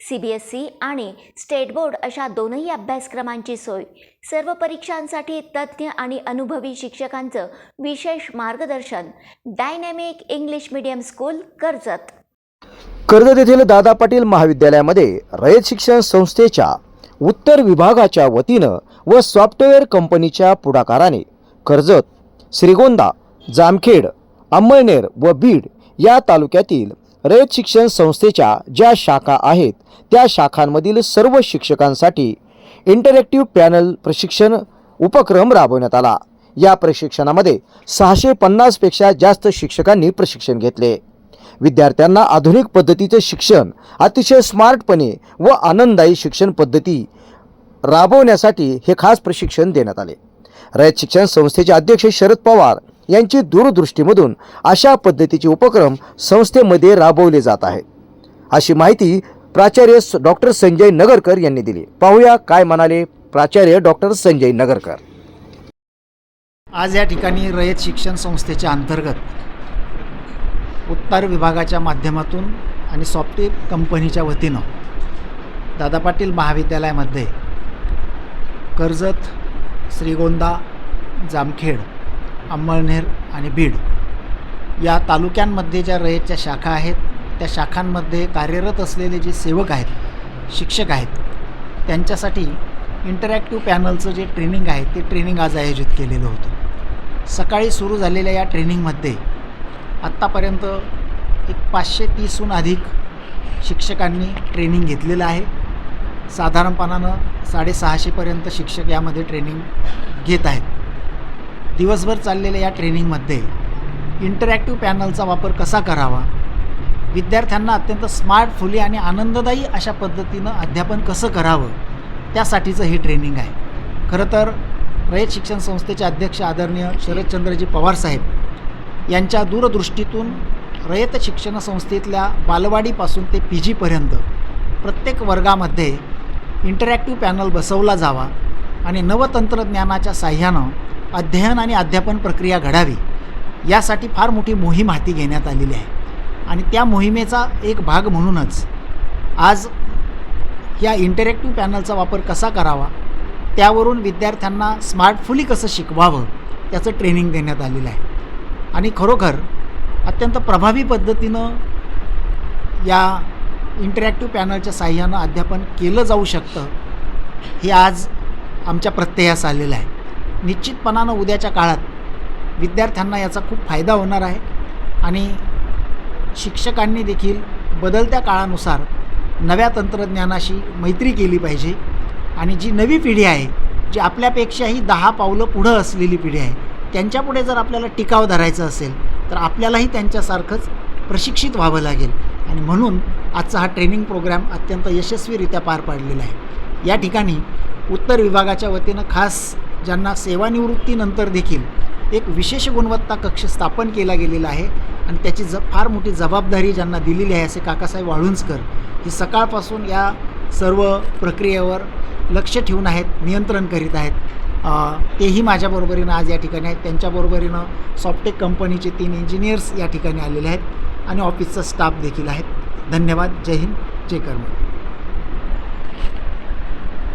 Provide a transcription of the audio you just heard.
C B S C आणि state board अशा दोनही अभ्यासक्रमांची सोय. सर्व परीक्षांसाठी तज्ज्ञ आणि अनुभवी शिक्षकांचं विशेष मार्गदर्शन. Dynamic English medium school Karjat. Karjat येथील दादा पाटील महाविद्यालयामध्ये रयत शिक्षण संस्थेच्या उत्तर विभागाच्या वतीनं व सॉफ्टवेअर कंपनीच्या पुढाकाराने कर्जत श्रीगोंदा जामखेड अंमळनेर व बीड या तालुक्यातील रयत शिक्षण संस्थेच्या ज्या शाखा आहेत त्या शाखांमधील सर्व शिक्षकांसाठी इंटरॅक्टिव्ह पॅनल प्रशिक्षण उपक्रम राबवण्यात आला. या प्रशिक्षणामध्ये सहाशे पन्नासपेक्षा जास्त शिक्षकांनी प्रशिक्षण घेतले. विद्यार्थ्यांना आधुनिक पद्धतीचे शिक्षण अतिशय स्मार्टपणे व आनंददायी शिक्षण पद्धती राबवण्यासाठी हे खास प्रशिक्षण देण्यात आले. रयत शिक्षण संस्थेचे अध्यक्ष शरद पवार यांची दूरदृष्टीमधून अशा पद्धतीचे उपक्रम संस्थेमध्ये राबवले जात आहेत. अशी माहिती प्राचार्य डॉक्टर संजय नगरकर यांनी दिली. पाहूया काय म्हणाले प्राचार्य डॉक्टर संजय नगरकर. आज या ठिकाणी रयत शिक्षण संस्थेच्या अंतर्गत उत्तर विभागाच्या माध्यमातून आणि सॉफ्टवेअर कंपनीच्या वतीनं दादा पाटील महाविद्यालयामध्ये कर्जत श्रीगोंदा जामखेड अंमळनेर आणि बीड. या तालुक्यांमध्ये ज्या रयतच्या शाखा आहेत त्या शाखांमध्ये कार्यरत असलेले जे सेवक आहेत शिक्षक आहेत त्यांच्यासाठी इंटरॅक्टिव्ह पॅनलचं जे ट्रेनिंग आहे ते ट्रेनिंग आज आयोजित केलेलं होतं. सकाळी सुरू झालेल्या या ट्रेनिंगमध्ये आत्तापर्यंत एक पाचशे तीसहून अधिक शिक्षकांनी ट्रेनिंग घेतलेलं आहे. साधारणपणानं साडेसहाशेपर्यंत शिक्षक यामध्ये ट्रेनिंग घेत आहेत. दिवसभर चाललेल्या या ट्रेनिंगमध्ये इंटरॅक्टिव्ह पॅनलचा वापर कसा करावा? विद्यार्थ्यांना अत्यंत स्मार्टफुली आणि आनंददायी अशा पद्धतीनं अध्यापन कसं करावं? त्यासाठीचं हे ट्रेनिंग आहे. खरं तर रयत शिक्षण संस्थेचे अध्यक्ष आदरणीय शरदचंद्रजी पवारसाहेब यांच्या दूरदृष्टीतून रयत शिक्षण संस्थेतल्या बालवाडीपासून ते पी जीपर्यंत प्रत्येक वर्गामध्ये इंटरॅक्टिव्ह पॅनल बसवला जावा आणि नवतंत्रज्ञानाच्या साह्यानं अध्ययन आणि अध्यापन प्रक्रिया घडावी यासाठी फार मोठी मोहीम हाती घेण्यात आलेली आहे. आणि त्या मोहिमेचा एक भाग म्हणूनच आज या इंटरॅक्टिव्ह पॅनलचा वापर कसा करावा त्यावरून विद्यार्थ्यांना स्मार्टफुली कसं शिकवावं त्याचं ट्रेनिंग देण्यात आलेलं आहे. आणि खरोखर अत्यंत प्रभावी पद्धतीनं या इंटरॅक्टिव्ह पॅनलच्या साह्यानं अध्यापन केलं जाऊ शकतं हे आज आमच्या प्रत्ययास आलेलं आहे. निश्चितपणानं उद्याच्या काळात विद्यार्थ्यांना याचा खूप फायदा होणार आहे. आणि शिक्षकांनी देखील बदलत्या काळानुसार नव्या तंत्रज्ञानाशी मैत्री केली पाहिजे. आणि जी नवी पिढी आहे जी आपल्यापेक्षाही दहा पावलं पुढं असलेली पिढी आहे त्यांच्यापुढे जर आपल्याला टिकाव धरायचं असेल तर आपल्यालाही त्यांच्यासारखंच प्रशिक्षित व्हावं लागेल. आणि म्हणून आजचा हा ट्रेनिंग प्रोग्राम अत्यंत यशस्वीरित्या पार पाडलेला आहे. या ठिकाणी उत्तर विभागाच्या वतीनं खास ज्यांना सेवानिवृत्तीनंतर देखील एक विशेष गुणवत्ता कक्ष स्थापन केला गेलेला आहे आणि त्याची ज फार मोठी जबाबदारी ज्यांना दिलेली आहे असे काकासाहेब वाळुंजकर ही सकाळपासून या सर्व प्रक्रियेवर लक्ष ठेवून आहेत नियंत्रण करीत आहेत. तेही माझ्याबरोबरीनं आज या ठिकाणी आहेत. त्यांच्याबरोबरीनं सॉफ्टेक कंपनीचे तीन इंजिनियर्स या ठिकाणी आलेले आहेत आणि ऑफिसचा स्टाफ देखील आहेत धन्यवाद. जय हिंद. जय कर्म